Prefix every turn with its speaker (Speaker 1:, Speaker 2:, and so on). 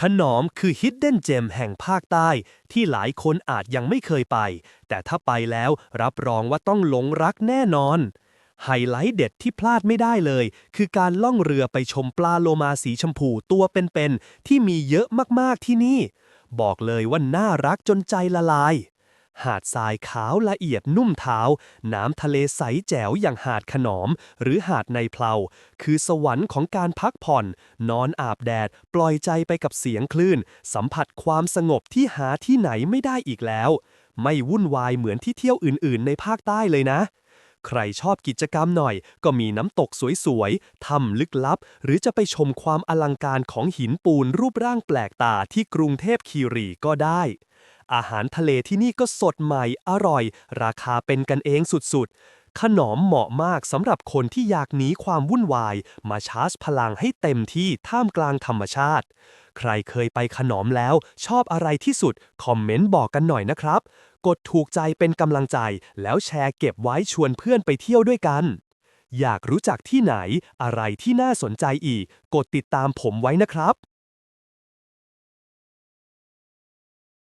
Speaker 1: ขนอมคือ Hidden Gem แห่งภาคใต้ ที่หลายคนอาจยังไม่เคยไป แต่ถ้าไปแล้วรับรองว่าต้องหลงรักแน่นอน ไฮไลท์เด็ดที่พลาดไม่ได้เลย คือการล่องเรือไปชมปลาโลมาสีชมพูตัวเป็นๆที่มีเยอะมากๆที่นี่ บอกเลยว่าน่ารักจนใจละลาย หาดทรายขาวละเอียดนุ่มเท้า น้ำทะเลใสแจ๋วอย่างหาดขนอม หรือหาดในเพลา คือสวรรค์ของการพักผ่อน นอนอาบแดด ปล่อยใจไปกับเสียงคลื่น สัมผัสความสงบที่หาที่ไหนไม่ได้อีกแล้ว ไม่วุ่นวายเหมือนที่เที่ยวอื่นๆ ในภาคใต้เลยนะใครชอบกิจกรรมหน่อย ก็มีน้ำตกสวยๆ ถ้ำลึกลับ หรือจะไปชมความอลังการของหินปูนรูปร่างแปลกตาที่กรุงเทพคีรีก็ได้ อาหารทะเลที่นี่ก็สดใหม่ อร่อย ราคาเป็นกันเองสุดๆ ขนมเหมาะมากสำหรับคนที่อยากหนีความวุ่นวาย มาชาร์จพลังให้เต็มที่ท่ามกลางธรรมชาติ ใครเคยไปขนมแล้วชอบอะไรที่สุด คอมเมนต์บอกกันหน่อยนะครับ กดถูกใจเป็นกำลังใจ แล้วแชร์เก็บไว้ชวนเพื่อนไปเที่ยวด้วยกันอยากรู้จักที่ไหน อะไรที่น่าสนใจอีก กดติดตามผมไว้นะครับ